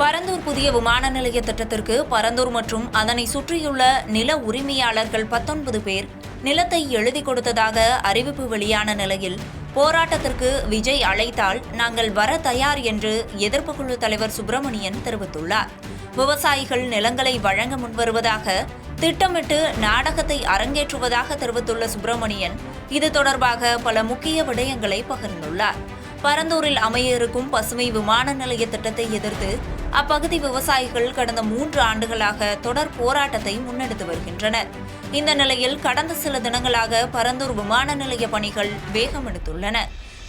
பரந்தூர் புதிய விமான நிலைய திட்டத்திற்கு பரந்தூர் மற்றும் அதனை சுற்றியுள்ள நில உரிமையாளர்கள் பத்தொன்பது பேர் நிலத்தை எழுதி கொடுத்ததாக அறிவிப்பு வெளியான நிலையில் போராட்டத்திற்கு விஜய் அழைத்தால் நாங்கள் வர தயார் என்று எதிர்ப்பு குழு தலைவர் சுப்பிரமணியன் தெரிவித்துள்ளார். விவசாயிகள் நிலங்களை வழங்க முன்வருவதாக திட்டமிட்டு நாடகத்தை அரங்கேற்றுவதாக தெரிவித்துள்ள சுப்பிரமணியன் இது தொடர்பாக பல முக்கிய விடயங்களை பகிர்ந்துள்ளார். பரந்தூரில் அமைய இருக்கும் பசுமை விமான நிலைய திட்டத்தை எதிர்த்து அப்பகுதி விவசாயிகள் கடந்த மூன்று ஆண்டுகளாக தொடர் போராட்டத்தை முன்னெடுத்து வருகின்றனர். இந்த நிலையில் கடந்த சில தினங்களாக பரந்தூர் விமான நிலைய பணிகள் வேகம் எடுத்துள்ளன.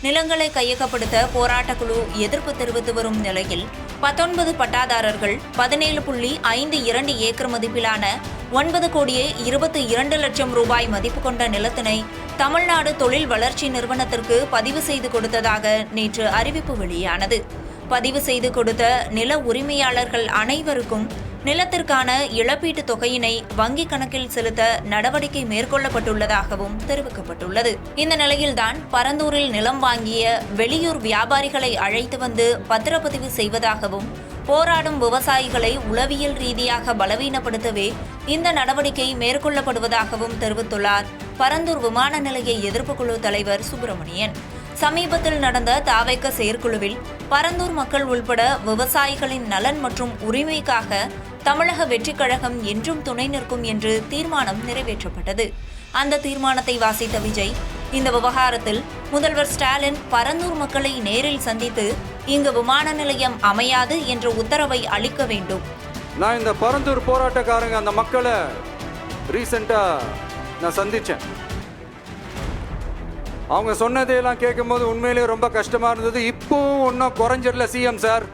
நிலங்களை கையகப்படுத்த போராட்டக்குழு எதிர்ப்பு தெரிவித்து வரும் நிலையில் பத்தொன்பது பட்டாதாரர்கள் பதினேழு புள்ளி ஐந்து இரண்டு ஏக்கர் மதிப்பிலான ஒன்பது கோடியே இருபத்தி இரண்டு லட்சம் ரூபாய் மதிப்பு கொண்ட நிலத்தினை தமிழ்நாடு தொழில் வளர்ச்சி நிறுவனத்திற்கு பதிவு செய்து கொடுத்ததாக நேற்று அறிவிப்பு வெளியானது. பதிவு செய்து கொடுத்த நில உரிமையாளர்கள் அனைவருக்கும் நிலத்திற்கான இழப்பீட்டுத் தொகையினை வங்கிக் கணக்கில் செலுத்த நடவடிக்கை மேற்கொள்ளப்பட்டுள்ளதாகவும் தெரிவிக்கப்பட்டுள்ளது. இந்த நிலையில்தான் பரந்தூரில் நிலம் வாங்கிய வெளியூர் வியாபாரிகளை அழைத்து வந்து பத்திரப்பதிவு செய்வதாகவும் போராடும் விவசாயிகளை உளவியல் ரீதியாக பலவீனப்படுத்தவே இந்த நடவடிக்கை மேற்கொள்ளப்படுவதாகவும் தெரிவித்துள்ளார். பரந்தூர் விமான நிலைய எதிர்ப்பு குழு தலைவர் சுப்பிரமணியன். சமீபத்தில் நடந்த தாவைக்க செயற்குழுவில் பரந்தூர் மக்கள் உள்பட விவசாயிகளின் நலன் மற்றும் உரிமைக்காக தமிழக வெற்றிக் கழகம் என்றும் துணை நிற்கும் என்று தீர்மானம் நிறைவேற்றப்பட்டது. அந்த தீர்மானத்தை வாசித்த விஜய் இந்த விவகாரத்தில் முதல்வர் ஸ்டாலின் பரந்தூர் மக்களை நேரில் சந்தித்து இங்கு விமான நிலையம் அமையாது என்ற உத்தரவை அளிக்க வேண்டும். நான் இந்த பரந்தூர் போராட்டக்காரங்க அந்த மக்களை ரீசெண்டாக நான் சந்தித்தேன் அவங்க சொன்னதையெல்லாம் கேட்கும்போது உண்மையிலேயே ரொம்ப கஷ்டமாக இருந்தது. இப்போவும் ஒன்றும் குறைஞ்சிடல சிஎம் சார்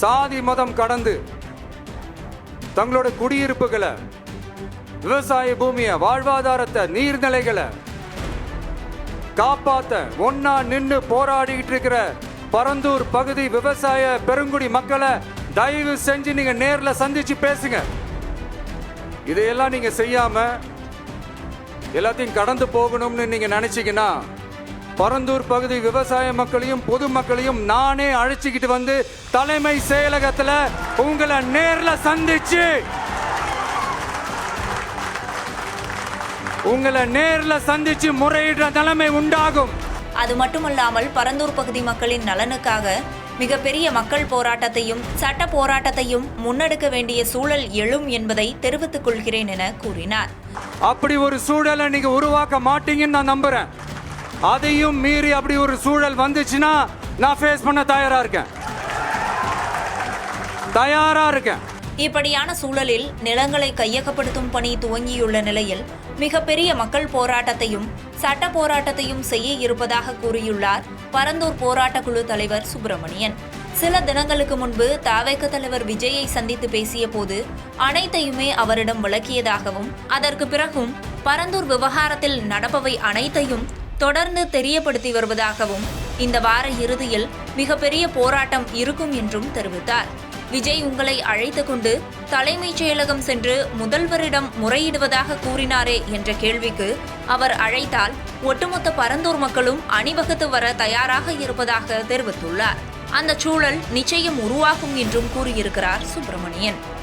சாதி மதம் கடந்து தங்களோட குடியிருப்புகளை விவசாய பூமியை வாழ்வாதாரத்தை நீர்நிலைகளை காப்பாத்த ஒன்னா நின்று போராடிக்கிட்டு இருக்கிற பரந்தூர் பகுதி விவசாய பெருங்குடி மக்களை தயவு செஞ்சு நீங்க நேர்ல சந்திச்சு பேசுங்க. இதையெல்லாம் நீங்க செய்யாம எல்லாத்தையும் கடந்து போகணும்னு நீங்க நினைச்சீங்கன்னா பரந்தூர் பகுதி விவசாய மக்களையும் பொதுமக்களையும் நானே அழைச்சிக்கிட்டு வந்து தலைமை செயலகத்துல உங்களை நேர்ல சந்திச்சு உங்களை நேர்ல சந்திச்சு முறையிடுற நிலைமை உண்டாகும். அது மட்டுமல்லாமல் பரந்தூர் பகுதி மக்களின் நலனுக்காக மிகப்பெரிய மக்கள் போராட்டத்தையும் சட்ட போராட்டத்தையும் முன்னெடுக்க வேண்டிய சூழல் எழும் என்பதை தெரிவித்துக் கொள்கிறேன் என கூறினார். அப்படி ஒரு சூழலை நீங்க உருவாக்க மாட்டீங்கன்னு நான் நம்புறேன். அதையும் மீறி அப்படி ஒரு சூழல் வந்துச்சுன்னா நான் ஃபேஸ் பண்ண தயாரா இருக்கேன். தயாரா இருக்கேன். இப்படியான சூழலில் நிலங்களை கையகப்படுத்தும் பணி துவங்கியுள்ள நிலையில் மிகப்பெரிய மக்கள் போராட்டத்தையும் சட்ட போராட்டத்தையும் செய்ய இருப்பதாக கூறியுள்ளார் பரந்தூர் போராட்ட குழு தலைவர் சுப்பிரமணியன். சில தினங்களுக்கு முன்பு தாவேக்க தலைவர் விஜயை சந்தித்து பேசிய போது அனைத்தையுமே அவரிடம் விளக்கியதாகவும் அதற்கு பிறகும் பரந்தூர் விவகாரத்தில் நடப்பவை அனைத்தையும் தொடர்ந்து தெரியப்படுத்தி வருவதாகவும் இந்த வார இறுதியில் மிகப்பெரிய போராட்டம் இருக்கும் என்றும் தெரிவித்தார். விஜய் உங்களை அழைத்து கொண்டு தலைமைச் செயலகம் சென்று முதல்வரிடம் முறையிடுவதாக கூறினாரே என்ற கேள்விக்கு அவர் அழைத்தால் ஒட்டுமொத்த பரந்தூர் மக்களும் அணிவகுத்து வர தயாராக இருப்பதாக தெரிவித்துள்ளார். அந்த சூழல் நிச்சயம் உருவாகும் என்றும் கூறியிருக்கிறார் சுப்பிரமணியன்.